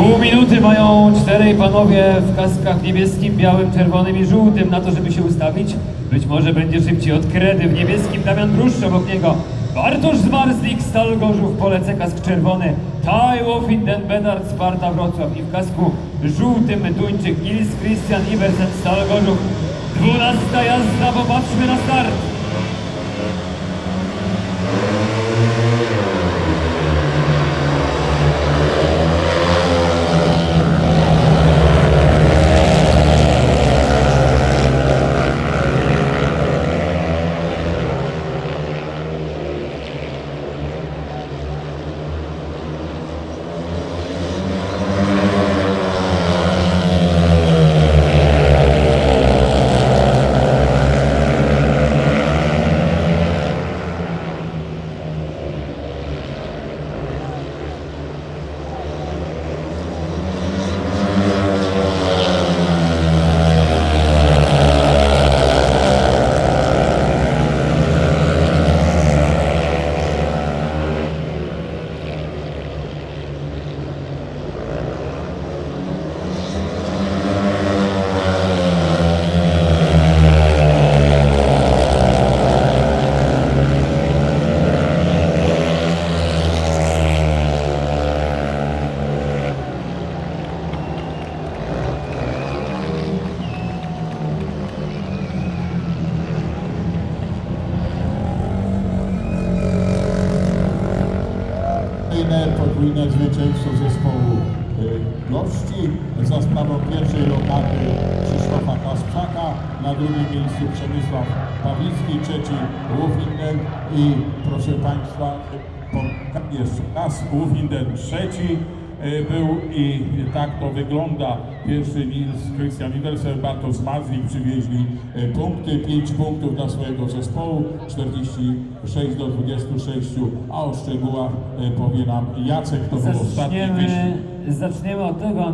minuty mają czterej panowie w kaskach niebieskim, białym, czerwonym i żółtym na to, żeby się ustawić. Być może będzie szybciej od kredy w niebieskim Damian Druszcz obok niego. Bartosz Zmarzlik, Stal Gorzów, Polece kask czerwony. Tai Wofinden, Bedard, Sparta Wrocław i w kasku żółtym Duńczyk Gils Christian Iversen, Stal Gorzów. Dwunasta jazda, popatrzmy na start. Kolejne podwójne zwycięstwo zespołu y, gości. Za sprawą pierwszej lokaty Krzysztofa Kasprzaka, na drugim miejscu Przemysław Pawlicki, trzeci Łufinden i proszę Państwa, jeszcze raz Łufinden trzeci był i tak to wygląda. Pierwszy Nils Christian Nielsen, Bartosz Mazlik przywieźli y, punkty, 5 punktów dla swojego zespołu, 46 do 26, a o szczegółach y, powie nam Jacek, to był ostatni wyścig. Zaczniemy od tego,